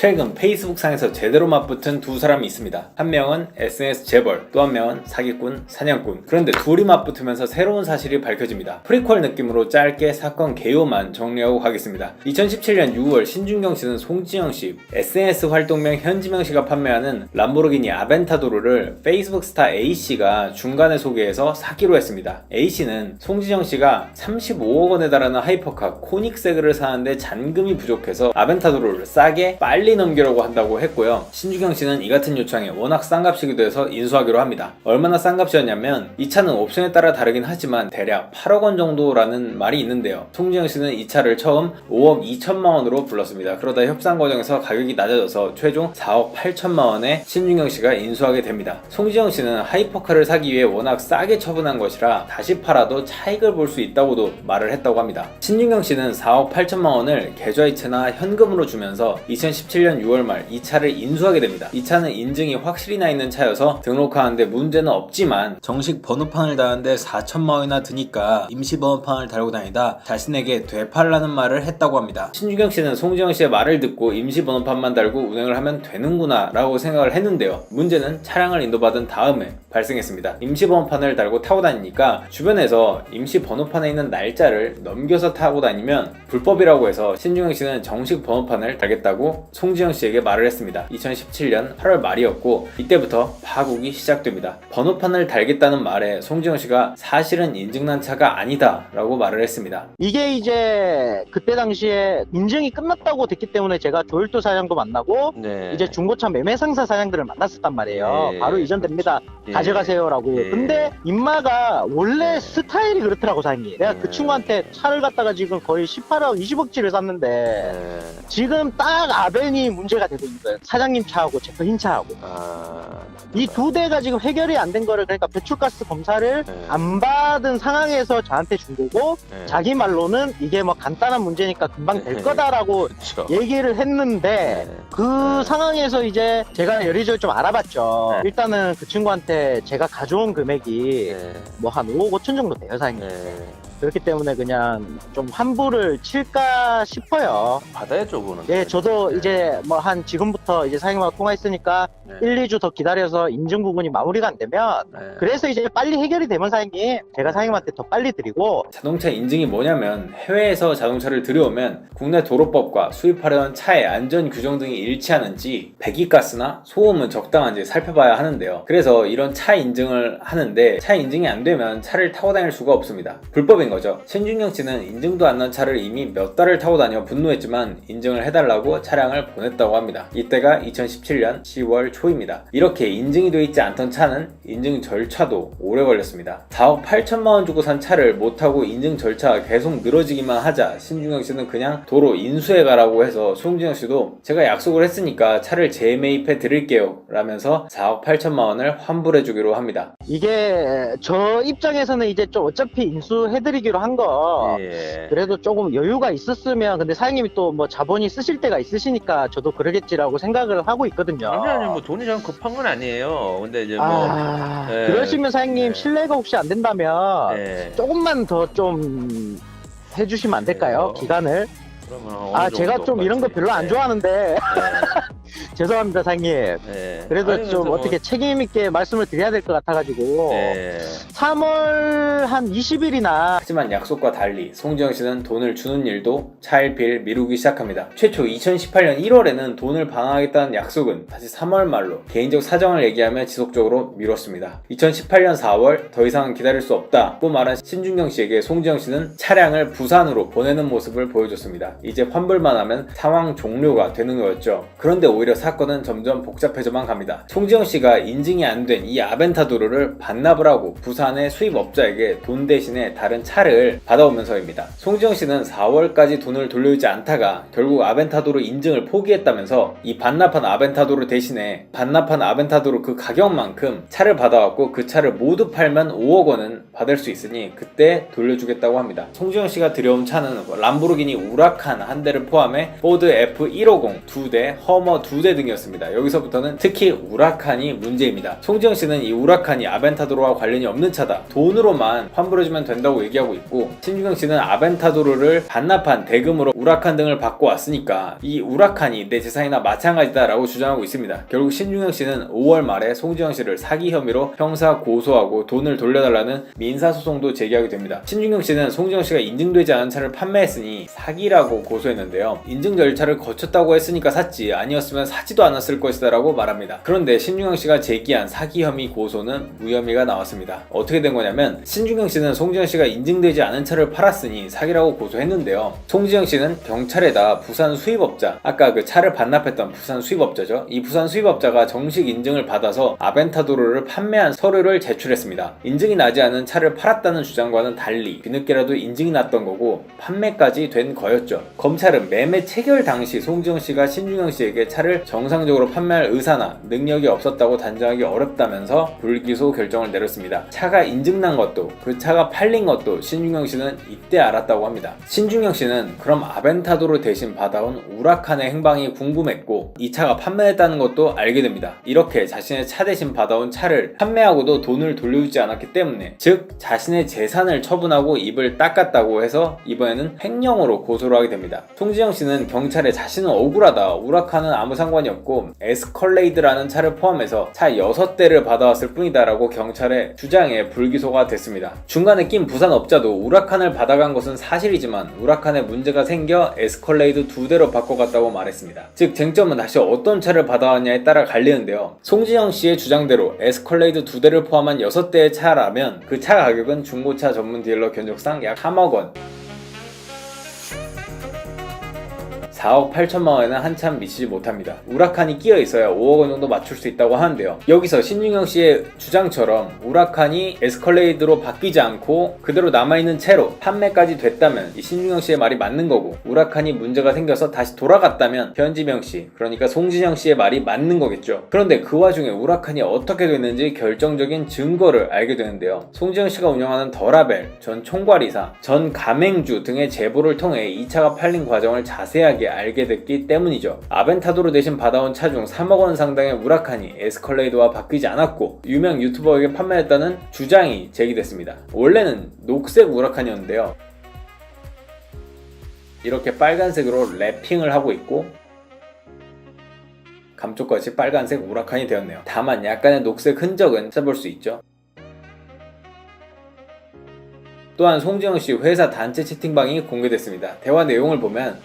최근 페이스북상에서 제대로 맞붙은 두 사람이 있습니다. 한 명은 SNS 재벌, 또 한 명은 사기꾼, 사냥꾼. 그런데 둘이 맞붙으면서 새로운 사실이 밝혀집니다. 프리퀄 느낌으로 짧게 사건 개요만 정리하고 가겠습니다. 2017년 6월 신준경 씨는 송지영 씨, SNS 활동명 현지명 씨가 판매하는 람보르기니 아벤타도르를 페이스북 스타 A 씨가 중간에 소개해서 사기로 했습니다. A 씨는 송지영 씨가 35억 원에 달하는 하이퍼카 코닉세그를 사는데 잔금이 부족해서 아벤타도르를 싸게 빨리 넘기려고 한다고 했고요. 신주경 씨는 이 같은 요청에 워낙 싼 값이기도 해서 인수하기로 합니다. 얼마나 싼 값이었냐면 이 차는 옵션에 따라 다르긴 하지만 대략 8억 원 정도라는 말이 있는데요. 송지영 씨는 이 차를 처음 5억 2천만 원으로 불렀습니다. 그러다 협상 과정에서 가격이 낮아져서 최종 4억 8천만 원에 신준경 씨가 인수하게 됩니다. 송지영 씨는 하이퍼카를 사기 위해 워낙 싸게 처분한 것이라 다시 팔아도 차익을 볼 수 있다고도 말을 했다고 합니다. 신준경 씨는 4억 8천만 원을 계좌이체나 현금으로 주면서 2017년 6월 말 이 차를 인수하게 됩니다. 이 차는 인증이 확실히 나 있는 차여서 등록하는데 문제는 없지만 정식 번호판을 다는데 4천만 원이나 드니까 임시 번호판을 달고 다니다 자신에게 되팔라는 말을 했다고 합니다. 신주경 씨는 송지영 씨의 말을 듣고 임시 번호판만 달고 운행을 하면 되는구나 라고 생각을 했는데요. 문제는 차량을 인도받은 다음에 발생했습니다. 임시 번호판을 달고 타고 다니니까 주변에서 임시 번호판에 있는 날짜를 넘겨서 타고 다니면 불법이라고 해서 신주경 씨는 정식 번호판을 달겠다고 송지영 씨에게 말을 했습니다. 2017년 8월 말이었고 이때부터 파국이 시작됩니다. 번호판을 달겠다는 말에 송지영 씨가 사실은 인증난 차가 아니다 라고 말을 했습니다. 이게 이제 그때 당시에 인증이 끝났다고 됐기 때문에 제가 조일도 사장도 만나고 네. 이제 중고차 매매 상사 사장들을 만났었단 말이에요. 예, 바로 이전됩니다. 예. 가져가세요라고. 예. 근데 인마가 원래 예. 스타일이 그렇더라고 사장님. 내가 예. 그 친구한테 차를 갖다가 지금 거의 18억, 20억치를 샀는데 네. 지금 딱 아 벤이 문제가 되고 있는 거예요. 사장님 차하고 제흰 차하고. 아. 이 두 대가 지금 해결이 안 된 거를 그러니까 배출가스 검사를 네. 안 받은 상황에서 저한테 준 거고 네. 자기 말로는 이게 뭐 간단한 문제니까 금방 될 네. 거다라고 그렇죠. 얘기를 했는데 네. 그 네. 상황에서 이제 제가 여리저리 좀 알아봤죠. 네. 일단은 그 친구한테 제가 가져온 금액이 네. 뭐 한 5억 5천 정도 돼요, 사장님. 네. 그렇기 때문에 그냥 좀 환불을 칠까 싶어요. 받아야죠, 그거는. 예, 저도 네. 이제 뭐 한 지금부터 이제 사장님하고 통화했으니까 네. 1, 2주 더 기다려서 인증 부분이 마무리가 안 되면 네. 그래서 이제 빨리 해결이 되면 사장님 제가 사장님한테 더 빨리 드리고 자동차 인증이 뭐냐면 해외에서 자동차를 들여오면 국내 도로법과 수입하려는 차의 안전 규정 등이 일치하는지 배기가스나 소음은 적당한지 살펴봐야 하는데요. 그래서 이런 차 인증을 하는데 차 인증이 안 되면 차를 타고 다닐 수가 없습니다. 불법인 거죠. 신준경 씨는 인증도 안 난 차를 이미 몇 달을 타고 다녀 분노했지만 인증을 해달라고 차량을 보냈다고 합니다. 이때가 2017년 10월 초입니다. 이렇게 인증이 되어 있지 않던 차는 인증 절차도 오래 걸렸습니다. 4억 8천만 원 주고 산 차를 못 타고 인증 절차가 계속 늘어지기만 하자 신중영 씨는 그냥 도로 인수해 가라고 해서 송진영 씨도 제가 약속을 했으니까 차를 재매입해 드릴게요 라면서 4억 8천만 원을 환불해 주기로 합니다. 이게 저 입장에서는 이제 좀 어차피 인수해 드리 기로 한 거 예. 그래도 조금 여유가 있었으면 근데 사장님이 또 뭐 자본이 쓰실 때가 있으시니까 저도 그러겠지라고 생각을 하고 있거든요. 아니, 아니, 뭐 돈이 전 급한 건 아니에요. 근데 이제 뭐. 아, 예. 그러시면 사장님 네. 실례가 혹시 안 된다면 예. 조금만 더 좀 해주시면 안 될까요? 네. 기간을? 그러면 어느 아 제가 좀? 이런 거 별로 안 예. 좋아하는데 죄송합니다 사장님. 예. 그래도 아니, 좀 그래서 뭐- 어떻게 책임 있게 말씀을 드려야 될 것 같아가지고 예. 3월 한 20일이나 하지만 약속과 달리 송지영 씨는 돈을 주는 일도 차일피일 미루기 시작합니다. 최초 2018년 1월에는 돈을 방학하겠다는 약속은 다시 3월 말로 개인적 사정을 얘기하며 지속적으로 미뤘습니다. 2018년 4월 더 이상은 기다릴 수 없다고 말한 신준경 씨에게 송지영 씨는 차량을 부산으로 보내는 모습을 보여줬습니다. 이제 환불만 하면 상황 종료가 되는 거였죠. 그런데 오히려 사건은 점점 복잡해져만 갑니다. 송지영 씨가 인증이 안 된 이 아벤타도르를 반납을 하고 부산의 수입업자에게 돈 대신에 다른 차를 받아오면서입니다. 송지영 씨는 4월까지 돈을 돌려주지 않다가 결국 아벤타도르 인증을 포기했다면서 이 반납한 아벤타도르 대신에 반납한 아벤타도르 그 가격만큼 차를 받아왔고 그 차를 모두 팔면 5억 원은 받을 수 있으니 그때 돌려주겠다고 합니다. 송지영 씨가 들여온 차는 람보르기니 우라칸 한 대를 포함해 포드 F150 두 대, 허머 두 대 등이었습니다. 여기서부터는 특히 우라칸이 문제입니다. 송지영 씨는 이 우라칸이 아벤타도로와 관련이 없는 차다. 돈으로만 환불해주면 된다고 얘기하고 있고 신중영 씨는 아벤타도로를 반납한 대금으로 우라칸 등을 받고 왔으니까 이 우라칸이 내 재산이나 마찬가지다라고 주장하고 있습니다. 결국 신중영 씨는 5월 말에 송지영 씨를 사기 혐의로 형사 고소하고 돈을 돌려달라는 민사 소송도 제기하게 됩니다. 신중영 씨는 송지영 씨가 인증되지 않은 차를 판매했으니 사기라고 고소했는데요. 인증 절차를 거쳤다고 했으니까 샀지 아니었으면 사지도 않았을 것이다 라고 말합니다. 그런데 신중영 씨가 제기한 사기 혐의 고소는 무혐의가 나왔습니다. 어떻게 된 거냐면 신중영 씨는 송지영 씨가 인증되지 않은 차를 팔았으니 사기라고 고소했는데요. 송지영 씨는 경찰에다 부산 수입업자 아까 그 차를 반납했던 부산 수입업자죠. 이 부산 수입업자가 정식 인증을 받아서 아벤타도로를 판매한 서류를 제출했습니다. 인증이 나지 않은 차를 팔았다는 주장과는 달리 뒤늦게라도 인증이 났던 거고 판매까지 된 거였죠. 검찰은 매매 체결 당시 송지영 씨가 신중영 씨에게 차를 정상적으로 판매할 의사나 능력이 없었다고 단정하기 어렵다면서 불기소 결정을 내렸습니다. 차가 인증난 것도 그 차가 팔린 것도 신중영 씨는 이때 알았다고 합니다. 신중영 씨는 그럼 아벤타도로 대신 받아온 우라칸의 행방이 궁금했고 이 차가 판매했다는 것도 알게 됩니다. 이렇게 자신의 차 대신 받아온 차를 판매하고도 돈을 돌려주지 않았기 때문에 즉 자신의 재산을 처분하고 입을 닦았다고 해서 이번에는 횡령으로 고소를 하게 됩니다. 송지영 씨는 경찰에 자신은 억울하다 우라칸은 아무 상관이 없고 에스컬레이드라는 차를 포함해서 차 6대를 받아왔을 뿐이다라고 경찰에 주장해 불기소가 됐습니다. 중간에 낀 부산 업자도 우라칸을 받아간 것은 사실이지만 우라칸에 문제가 생겨 에스컬레이드 두 대로 바꿔갔다고 말했습니다. 즉 쟁점은 다시 어떤 차를 받아왔냐에 따라 갈리는데요. 송지영 씨의 주장대로 에스컬레이드 두 대를 포함한 6대의 차라면 그 차 가격은 중고차 전문 딜러 견적상 약 3억 원 4억 8천만 원에는 한참 미치지 못합니다. 우라칸이 끼어 있어야 5억 원 정도 맞출 수 있다고 하는데요. 여기서 신중영 씨의 주장처럼 우라칸이 에스컬레이드로 바뀌지 않고 그대로 남아있는 채로 판매까지 됐다면 이 신중영 씨의 말이 맞는 거고 우라칸이 문제가 생겨서 다시 돌아갔다면 현지명 씨 그러니까 송진영 씨의 말이 맞는 거겠죠. 그런데 그 와중에 우라칸이 어떻게 됐는지 결정적인 증거를 알게 되는데요. 송진영 씨가 운영하는 더라벨 전 총괄이사 전 가맹주 등의 제보를 통해 이 차가 팔린 과정을 자세하게 알게 됐기 때문이죠. 아벤타도로 대신 받아온 차 중 3억 원 상당의 우라칸이 에스컬레이드와 바뀌지 않았고 유명 유튜버에게 판매했다는 주장이 제기됐습니다. 원래는 녹색 우라칸이었는데요. 이렇게 빨간색으로 랩핑을 하고 있고 감쪽같이 빨간색 우라칸이 되었네요. 다만 약간의 녹색 흔적은 찾아볼 수 있죠. 또한 송지영 씨 회사 단체 채팅방이 공개됐습니다. 대화 내용을 보면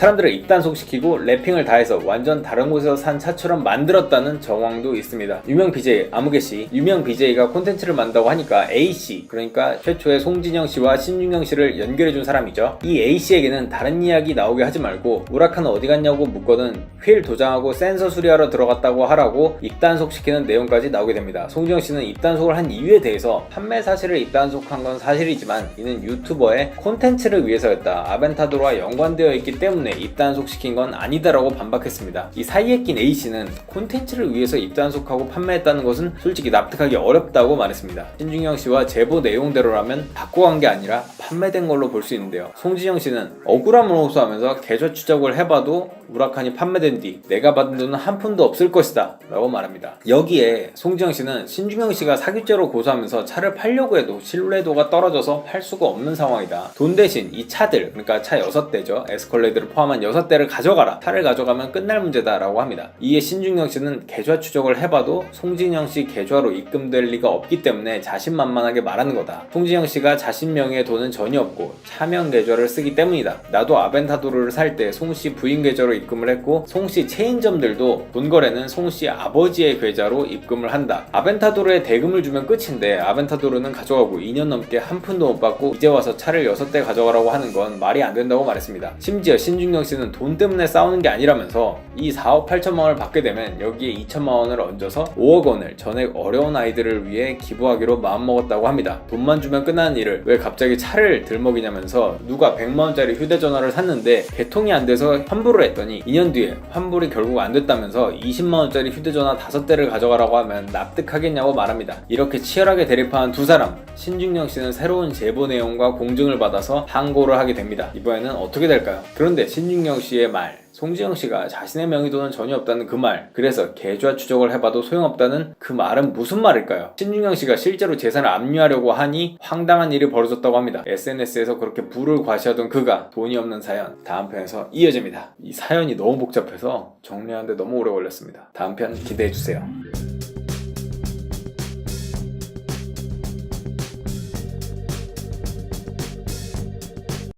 사람들을 입단속시키고 랩핑을 다해서 완전 다른 곳에서 산 차처럼 만들었다는 정황도 있습니다. 유명 BJ 아무개 씨, 유명 BJ가 콘텐츠를 만다고 하니까 A 씨, 그러니까 최초의 송진영 씨와 신윤영 씨를 연결해준 사람이죠. 이 A 씨에게는 다른 이야기 나오게 하지 말고 우라카는 어디 갔냐고 묻거든 휠 도장하고 센서 수리하러 들어갔다고 하라고 입단속시키는 내용까지 나오게 됩니다. 송진영 씨는 입단속을 한 이유에 대해서 판매 사실을 입단속한 건 사실이지만 이는 유튜버의 콘텐츠를 위해서였다. 아벤타도로와 연관되어 있기 때문에 입단속시킨 건 아니다라고 반박했습니다. 이 사이에 낀 A씨는 콘텐츠를 위해서 입단속하고 판매했다는 것은 솔직히 납득하기 어렵다고 말했습니다. 신중영 씨와 제보 내용대로라면 바꿔간 게 아니라 판매된 걸로 볼 수 있는데요. 송진영 씨는 억울함을 호소하면서 계좌 추적을 해봐도 우라칸이 판매된 뒤 내가 받은 돈은 한 푼도 없을 것이다 라고 말합니다. 여기에 송지영 씨는 신중영 씨가 사기죄로 고소하면서 차를 팔려고 해도 신뢰도가 떨어져서 팔 수가 없는 상황이다. 돈 대신 이 차들 그러니까 차 6대죠. 에스컬레이드를 포함 한 6대를 가져가라. 차를 가져가면 끝날 문제다 라고 합니다. 이에 신중영 씨는 계좌 추적을 해봐도 송진영 씨 계좌로 입금될 리가 없기 때문에 자신만만하게 말하는 거다. 송진영 씨가 자신 명의의 돈은 전혀 없고 차명 계좌를 쓰기 때문이다. 나도 아벤타도르를 살 때 송 씨 부인 계좌로 입금을 했고 송 씨 체인점들도 돈 거래는 송 씨 아버지의 계좌로 입금을 한다. 아벤타도르에 대금을 주면 끝인데 아벤타도르는 가져가고 2년 넘게 한 푼도 못 받고 이제 와서 차를 6대 가져가라고 하는 건 말이 안 된다고 말했습니다. 심지어 신중 영 신중영 씨는 돈 때문에 싸우는 게 아니라면서 이 4억 8천만 원을 받게 되면 여기에 2천만 원을 얹어서 5억 원을 전액 어려운 아이들을 위해 기부하기로 마음먹었다고 합니다. 돈만 주면 끝나는 일을 왜 갑자기 차를 들먹이냐면서 누가 100만 원짜리 휴대전화를 샀는데 개통이 안 돼서 환불을 했더니 2년 뒤에 환불이 결국 안 됐다면서 20만 원짜리 휴대전화 5대를 가져가라고 하면 납득하겠냐고 말합니다. 이렇게 치열하게 대립한 두 사람 신중영 씨는 새로운 제보 내용과 공증을 받아서 항고를 하게 됩니다. 이번에는 어떻게 될까요? 그런데 신중영 씨의 말 송지영 씨가 자신의 명의도는 전혀 없다는 그 말, 그래서 계좌 추적을 해봐도 소용없다는 그 말은 무슨 말일까요? 신중영 씨가 실제로 재산을 압류하려고 하니 황당한 일이 벌어졌다고 합니다. SNS에서 그렇게 부를 과시하던 그가 돈이 없는 사연, 다음 편에서 이어집니다. 이 사연이 너무 복잡해서 정리하는데 너무 오래 걸렸습니다. 다음 편 기대해주세요.